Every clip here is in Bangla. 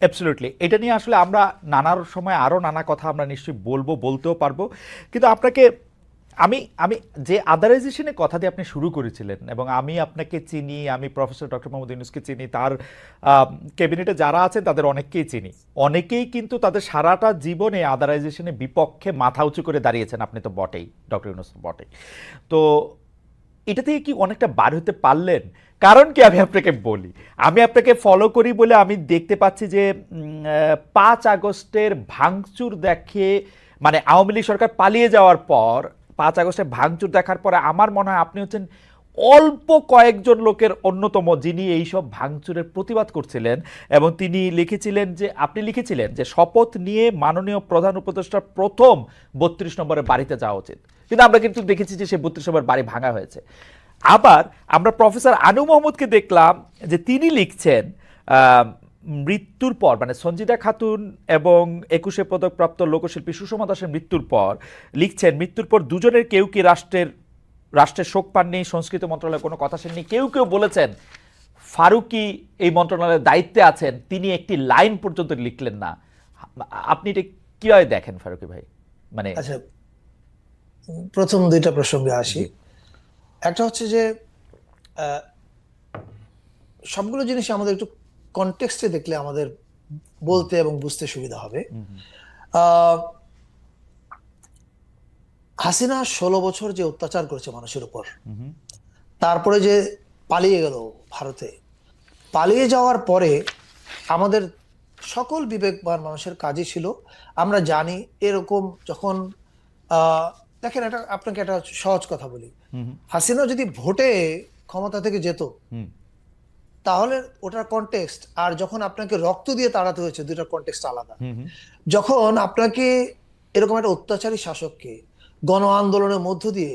অ্যাবসলিউটলি এটা নিয়ে আসলে আমরা নানার সময় আরও নানা কথা আমরা নিশ্চয়ই বলব, বলতেও পারব। কিন্তু আপনাকে, আমি আমি যে আদারাইজেশনের কথা দিয়ে আপনি শুরু করেছিলেন এবং আমি আপনাকে চিনি, আমি প্রফেসর ডক্টর মোহাম্মদ ইউনুসকে চিনি, তার ক্যাবিনেটে যারা আছেন তাদের অনেককেই চিনি। অনেকেই কিন্তু তাদের সারাটা জীবনে আদারাইজেশনের বিপক্ষে মাথা উঁচু করে দাঁড়িয়েছেন। আপনি তো বটেই ডক্টর ইউনুস বটেই। তো এটা থেকে কি অনেকটা বার হতে পারলেন? কারণ কি আমি আপনাকে বলি? আমি আপনাকে ফলো করি বলে আমি দেখতে পাচ্ছি যে পাঁচ আগস্টের ভাঙচুর দেখে মানে আওয়ামী লীগ সরকার পালিয়ে যাওয়ার পর, পাঁচ আগস্টে ভাঙচুর দেখার পরে আমার মনে হয় আপনি হচ্ছেন অল্প কয়েকজন লোকের অন্যতম যিনি এইসব ভাঙচুরের প্রতিবাদ করছিলেন এবং তিনি লিখেছিলেন যে, আপনি লিখেছিলেন যে, শপথ নিয়ে মাননীয় প্রধান উপদেষ্টার প্রথম বত্রিশ নম্বরের বাড়িতে যাওয়া উচিত। কিন্তু আমরা কিন্তু দেখেছি যে, সে বত্রিশ নম্বর বাড়ি ভাঙা হয়েছে। আবার আমরা প্রফেসর আনু মোহাম্মদকে দেখলাম যে তিনি লিখছেন মৃত্যুর পর মানে সঞ্জিদা খাতুন এবং একুশে পদকপ্রাপ্ত লোকশিল্পী সুষমা দাসের মৃত্যুর পর লিখছেন মৃত্যুর পর দুজনের কেউ কি রাষ্ট্রের রাষ্ট্রের শোক পাননি? সংস্কৃত মন্ত্রণালয়ে কোনো কথা শুননি? কেউ কেউ বলেছেন ফারুকি এই মন্ত্রণালয়ের দায়িত্বে আছেন তিনি একটি লাইন পর্যন্ত লিখলেন না। আপনি এটা কীভাবে দেখেন ফারুকি ভাই? মানে আচ্ছা প্রথম দুইটা প্রসঙ্গে আসি। একটা হচ্ছে যে সবগুলো জিনিস আমাদের একটু কনটেক্সটে দেখলে আমাদের বলতে এবং বুঝতে সুবিধা হবে। হাসিনা ষোলো বছর যে অত্যাচার করেছে মানুষের উপর তারপরে যে পালিয়ে গেল ভারতে পালিয়ে যাওয়ার পরে আমাদের সকল বিবেকবান মানুষের কাজই ছিল। আমরা জানি এরকম যখন আহ, দেখেন এটা আপনাকে একটা সহজ কথা বলি। হাসিনা যদি ভোটে ক্ষমতা থেকে যেত তাহলে ওটার কনটেক্সট আর যখন আপনাকে রক্ত দিয়ে তাড়াতে হয়েছে দুটার কনটেক্সট আলাদা। যখন আপনাকে এরকম একটা অত্যাচারী শাসককে গণ আন্দোলনের মধ্য দিয়ে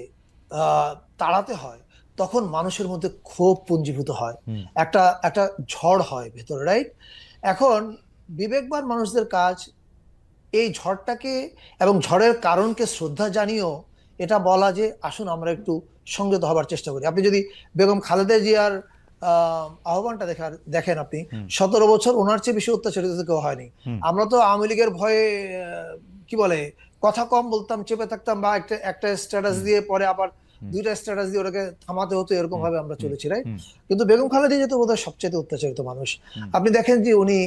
আহ, তাড়াতে হয় তখন মানুষের মধ্যে ক্ষোভ পুঞ্জীভূত হয়। একটা একটা ঝড় হয় ভেতরে রাইট এখন বিবেকবান মানুষদের কাজ এই ঝড়টাকে এবং ঝড়ের কারণকে শ্রদ্ধা জানিয়েও এটা বলা যে আসুন আমরা একটু সংযত হবার চেষ্টা করি। আপনি যদি বেগম খালেদা জিয়ার আহ, আহ্বানটা দেখার দেখেন আপনি সতেরো বছর ওনার চেয়ে বেশি অত্যাচারিত কেউ হয়নি। আমরা তো আওয়ামী লীগের ভয়ে কি বলে কথা কম বলতাম চেপে থাকতাম বা একটা একটা স্ট্যাটাস দিয়ে পরে আবার দুইটা স্ট্যাটাস দিয়ে ওটাকে থামাতে হতো এরকম ভাবে আমরা চলেছি রাইট কিন্তু বেগম খালেদা জিয়া তো বোধহয় সবচেয়ে অত্যাচারিত মানুষ। আপনি দেখেন যে উনি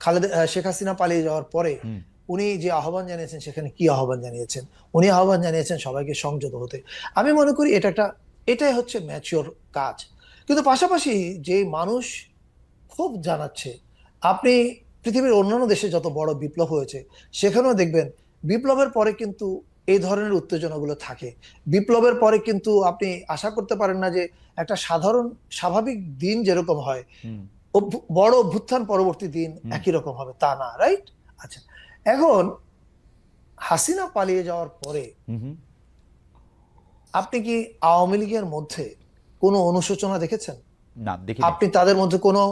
খালেদা শেখ হাসিনা পালিয়ে যাওয়ার পরে। উনি যে আহ্বান জানিয়েছেন সেখানে কি আহ্বান জানিয়েছেন? উনি আহ্বান জানিয়েছেন সবাইকে সংযত হতে। আমি মনে করি এটা একটা এটাই হচ্ছে ম্যাচিওর কাজ। কিন্তু পাশাপাশি যে মানুষ খুব জানাচ্ছে আপনি পৃথিবীর অন্যান্য দেশে যত বড় বিপ্লব হয়েছে সেখানেও দেখবেন বিপ্লবের পরে কিন্তু এই ধরনের উত্তেজনাগুলো থাকে। বিপ্লবের পরে কিন্তু আপনি আশা করতে পারেন না যে একটা সাধারণ স্বাভাবিক দিন যেরকম হয় বড় অভ্যুত্থান পরবর্তী দিন একই রকম হবে। তা না রাইট আচ্ছা এখন হাসিনা পালিয়ে যাওয়ার পরে আপনি কি আওয়ামী লীগের মধ্যে কোনো অনুশোচনা দেখেছেন না দেখি আপনি তাদের মধ্যে কোনো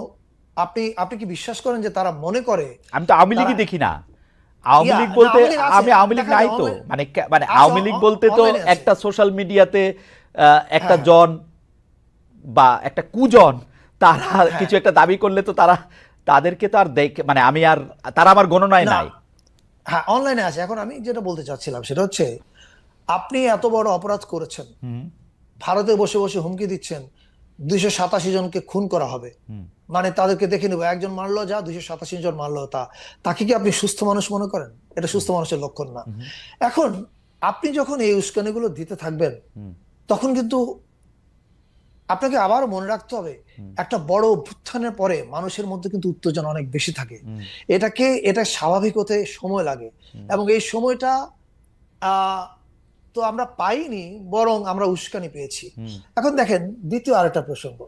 আপনি আপনি কি বিশ্বাস করেন যে তারা মনে করে আমি তো আওয়ামী লীগই দেখি না আওয়ামী লীগ বলতে আমি আওয়ামী লীগ নাই তো মানে মানে আওয়ামী লীগ বলতে তো। একটা সোশ্যাল মিডিয়াতে একটা হ্যাঁ। জন বা একটা কুজন তারা হ্যাঁ। কিছু একটা দাবি করলে তো তারা তাদেরকে তো আর দেখে মানে আমি আর তারা আমার গণনায় নাই হ্যাঁ অনলাইনে আছে। এখন আমি যেটা বলতে চাচ্ছিলাম সেটা হচ্ছে আপনি এত বড় অপরাধ করেছেন। ভারতে বসে বসে হুমকি দিচ্ছেন দুইশো সাতাশি জনকে খুন করা হবে। মানে তাদেরকে দেখে নেব একজন মারলো যা দুইশো সাতাশি জন মারলো তা। তাকে কি আপনি সুস্থ মানুষ মনে করেন? এটা সুস্থ মানুষের লক্ষণ না। এখন আপনি যখন এই উস্কানিগুলো দিতে থাকবেন তখন কিন্তু আপনাকে আবার মনে রাখতে হবে একটা বড় অভ্যুত্থানের পরে মানুষের মধ্যে কিন্তু উত্তেজনা অনেক বেশি থাকে। এটাকে এটা স্বাভাবিক হতে সময় লাগে এবং এই সময়টা তো আমরা পাইনি বরং আমরা উস্কানি পেয়েছি। এখন দেখেন দ্বিতীয় আরেকটা প্রসঙ্গ।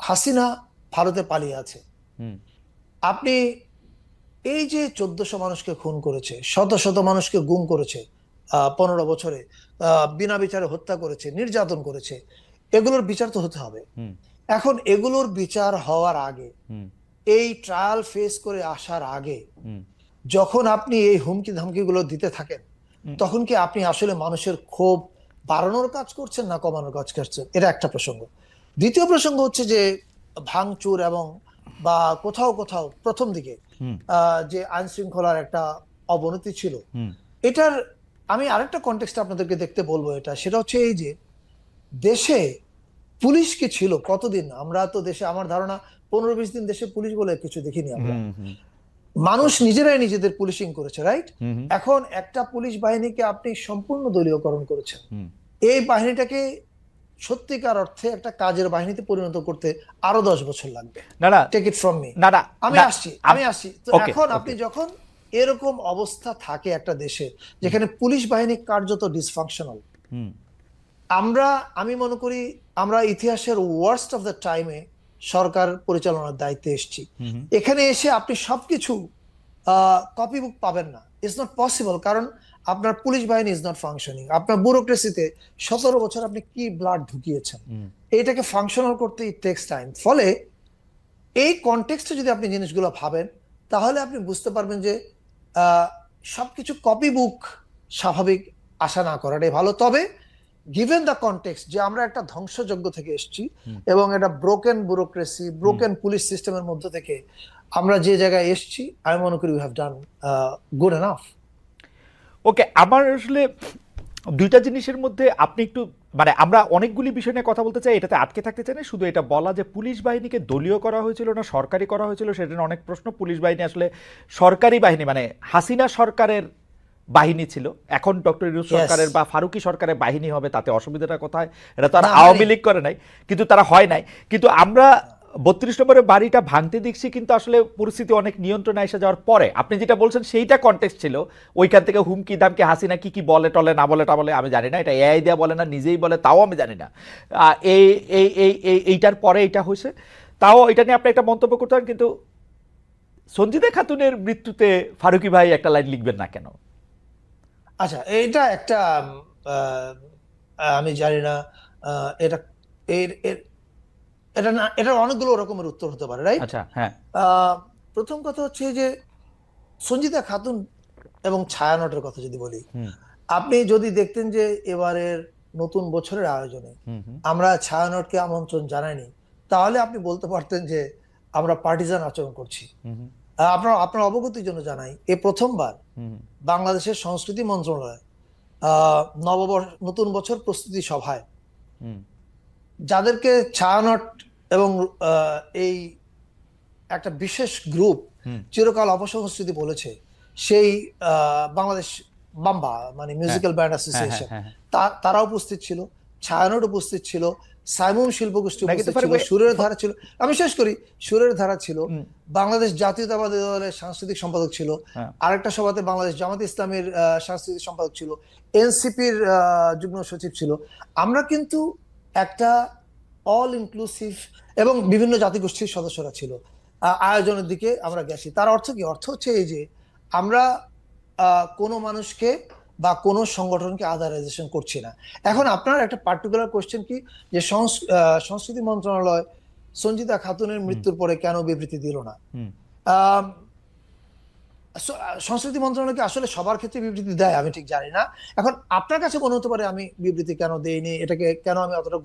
হাসিনা ভারতে পালিয়ে আছে। আপনি এই যে চোদ্দশো মানুষকে খুন করেছে শত শত মানুষকে গুম করেছে পনেরো বছরে বিনা বিচারে হত্যা করেছে নির্যাতন করেছে এগুলোর বিচার তো হতে হবে। এখন এগুলোর বিচার হওয়ার আগে এই ট্রায়াল ফেস করে আসার আগে যখন আপনি এই হুমকি ধামকিগুলো দিতে থাকেন তখন কি আপনি আসলে মানুষের ক্ষোভ বাড়ানোর কাজ করছেন না কমানোর কাজ করছেন? এটা একটা প্রসঙ্গ। দ্বিতীয় প্রসঙ্গ হচ্ছে যে ভাঙচুর এবং বা কোথাও কোথাও প্রথম দিকে আহ, যে আইন শৃঙ্খলার একটা অবনতি ছিল এটার আমি আরেকটা কনটেক্সট আপনাদেরকে দেখতে বলব এটা সেটা হচ্ছে এই যে দেশে পুলিশ কি ছিল? কতদিন? আমরা তো দেশে আমার ধারণা পনেরো বিশ দিন দেশে পুলিশ বলে কিছু দেখিনি আমরা। মানুষ নিজেরাই নিজেদের পুলিশিং করেছে রাইট এখন একটা পুলিশ বাহিনীকে আপনি সম্পূর্ণ দলীয়করণ করেছেন। এই বাহিনীটাকে সত্যিকার অর্থে একটা কাজের বাহিনীতে পরিণত করতে আরও দশ বছর লাগবে। না না। টেক ইট ফ্রম মি না না। আমি আসছি আমি আসছি। তো এখন আপনি যখন এরকম অবস্থা থাকে একটা দেশে যেখানে পুলিশ বাহিনী কার্যত ডিসফাংশনাল আমরা আমি মনে করি আমরা ইতিহাসের ওয়ার্স্ট অফ দ্য টাইমে সরকার পরিচালনার দায়িত্বে এসেছি। এখানে এসে আপনি সবকিছু কপি বুক পাবেন না। ইটস নট পসিবল কারণ আপনার পুলিশ বাহিনী ইজ নট ফাংশনিং আপনার ব্যুরোক্রেসিতে সতেরো বছর আপনি কি ব্লাড ঢুকিয়েছেন? এইটাকে ফাংশনাল করতে ইট টেক্স টাইম ফলে এই কনটেক্সটে যদি আপনি জিনিসগুলো ভাবেন তাহলে আপনি বুঝতে পারবেন যে সবকিছু কপি বুক স্বাভাবিক আশা না করাটাই ভালো। তবে গিভেন দ্য কনটেক্সট যে আমরা একটা ধ্বংসযজ্ঞ থেকে এসেছি এবং একটা ব্রোকেন ব্যুরোক্রেসি ব্রোকেন পুলিশ সিস্টেমের মধ্যে থেকে আমরা যে জায়গায় এসেছি আমি মনে করি we have done good enough okay আমার আসলে দুইটা জিনিসের মধ্যে আপনি একটু মানে আমরা অনেকগুলি বিষয় নিয়ে কথা বলতে চাই এটাতে আটকে থাকতে চাই না শুধু এটা বলা যে পুলিশ বাহিনীকে দলীয় করা হয়েছিল না সরকারি করা হয়েছিল সেটা অনেক প্রশ্ন। পুলিশ বাহিনী আসলে সরকারি বাহিনী মানে হাসিনা সরকারের বাহিনী ছিল। এখন ডক্টর ইউনুস সরকারের বা ফারুকি সরকারের বাহিনী হবে তাতে অসুবিধাটা কোথায়? এটা তো আর আওয়ামী মানে- লীগ করে নাই কিন্তু তারা হয় নাই। কিন্তু আমরা বত্রিশ নম্বরের বাড়িটা ভাঙতে দেখছি, কিন্তু আসলে পরিস্থিতি অনেক নিয়ন্ত্রণে এসে যাওয়ার পরে। আপনি যেটা বলছেন, সেইটা কন্টেক্সট ছিল। ওইখান থেকে হুমকি, দামকি, হাসিনা কি কি বলে টলে, না বলে, টা বলে, আমি জানি না। এটা এআই দেয়া বলে না, নিজেই বলে, তাও আমি জানি না। এই এই এই এই, এইটার পরে এটা হয়েছে। তাও এটা নিয়ে আপনি একটা মন্তব্য করতে পারেন, কিন্তু সঞ্জিদা খাতুনের মৃত্যুতে ফারুকি ভাই একটা লাইন লিখবেন না কেন? আচ্ছা এটা একটা আমি জানি না এটা, এর এর এটা না এটার অনেকগুলো রকমের উত্তর হতে পারে রাইট আচ্ছা হ্যাঁ। প্রথম কথা হচ্ছে যে সঞ্জিতা খাতুন এবং ছায়ানটের কথা যদি বলি আপনি যদি দেখতেন যে এবারের নতুন বছরের আয়োজনে আমরা ছায়ানটকে আমন্ত্রণ জানাইনি তাহলে আপনি বলতে পারতেন যে আমরা পার্টিজান আচরণ করছি। আপনার আপনার অবগতির জন্য জানাই এ প্রথমবার বাংলাদেশের সংস্কৃতি মন্ত্রণালয় আহ, নববর্ষ নতুন বছর প্রস্তুতি সভায় যাদেরকে ছায়ানট এবং এই একটা বিশেষ গ্রুপ চিরকাল অপসংস্কৃতি বলেছে সেই বাংলাদেশ বাম্বা মানে মিউজিক্যাল ব্যান্ড অ্যাসোসিয়েশন। তারা উপস্থিত ছিল ছায়ানট উপস্থিত ছিল সাইমুম উপস্থিত ছিল সুরের ধারা ছিল। আমি শেষ করি সুরের ধারা ছিল বাংলাদেশ জাতীয়তাবাদী দলের সাংস্কৃতিক সম্পাদক ছিল হ্যাঁ। আরেকটা সভাতে বাংলাদেশ জামাত ইসলামের সাংস্কৃতিক সম্পাদক ছিল এনসিপির যুগ্ম সচিব ছিল। আমরা কিন্তু একটা অল ইনক্লুসিভ এবং বিভিন্ন জাতিগোষ্ঠীর সদস্যরা ছিল। আয়োজনের দিকে আমরা গেছি। তার অর্থ কি? অর্থ হচ্ছে এই যে আমরা কোনো মানুষকে বা কোনো সংগঠনকে আদারাইজেশন করছি না। এখন আপনার একটা পার্টিকুলার কোশ্চেন কি? যে সংস্কৃতি মন্ত্রণালয় সঞ্জিতা খাতুনের মৃত্যুর পরে কেন বিবৃতি দিল না? সংস্কৃতি মন্ত্রণালয়কে আসলে সবার ক্ষেত্রে বিবৃতি দেয়? আমি ঠিক জানি না। এখন আপনার কাছে মনে হতে পারে আমি বিবৃতি কেন দেইনি? এটাকে কেন আমি অতটা